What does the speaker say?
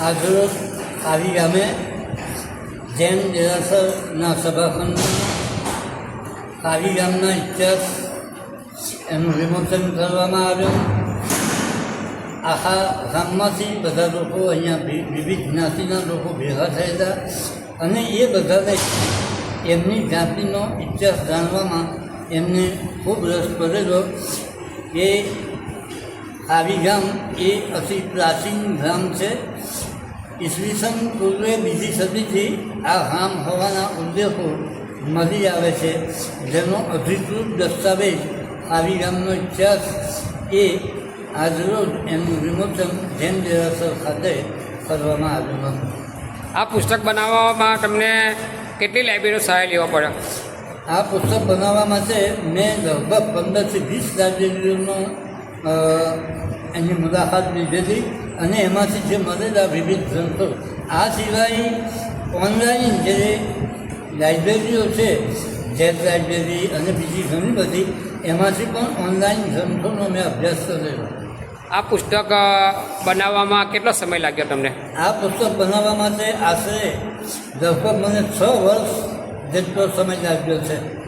આજરોજ આવી ગામે જૈન દેરાસરના સભાખંડમાં આવી ગામના ઇતિહાસ એનું વિમોચન કરવામાં આવ્યું. આખા ગામમાંથી બધા લોકો અહીંયા વિવિધ જ્ઞાતિના લોકો ભેગા થયેલા અને એ બધાને એમની જાતિનો ઇતિહાસ જાણવામાં એમને ખૂબ રસ પડેલો. એ આવી ગામ એ અતિ પ્રાચીન ગામ છે. ઈસવીસન પૂર્વે બીજી સદીથી આ ગામ હોવાના ઉલ્લેખો મળી આવે છે. જેનો અધિકૃત દસ્તાવેજ આવી ગામનો ઇતિહાસ એ આજરોજ એનું વિમોચન જૈન દેરાસર ખાતે કરવામાં આવ્યું હતું. આ પુસ્તક બનાવવામાં તમને કેટલી લાઇબ્રેરીનો સહાય લેવો પડ્યો આ પુસ્તક બનાવવા માટે મેં લગભગ પંદરથી વીસ લાઇબ્રેરીઓનો એની મુલાકાત લીધેલી અને એમાંથી જે મળેલા વિવિધ ગ્રંથો આ સિવાય ઓનલાઈન જે લાઇબ્રેરીઓ છે જેટ લાઇબ્રેરી અને બીજી ઘણી બધી એમાંથી પણ ઓનલાઈન ગ્રંથોનો મેં અભ્યાસ કરેલો. આ પુસ્તક બનાવવામાં કેટલો સમય લાગ્યો તમને? આ પુસ્તક બનાવવા માટે આશરે લગભગ મને છ વર્ષ જેટલો સમય લાગ્યો છે.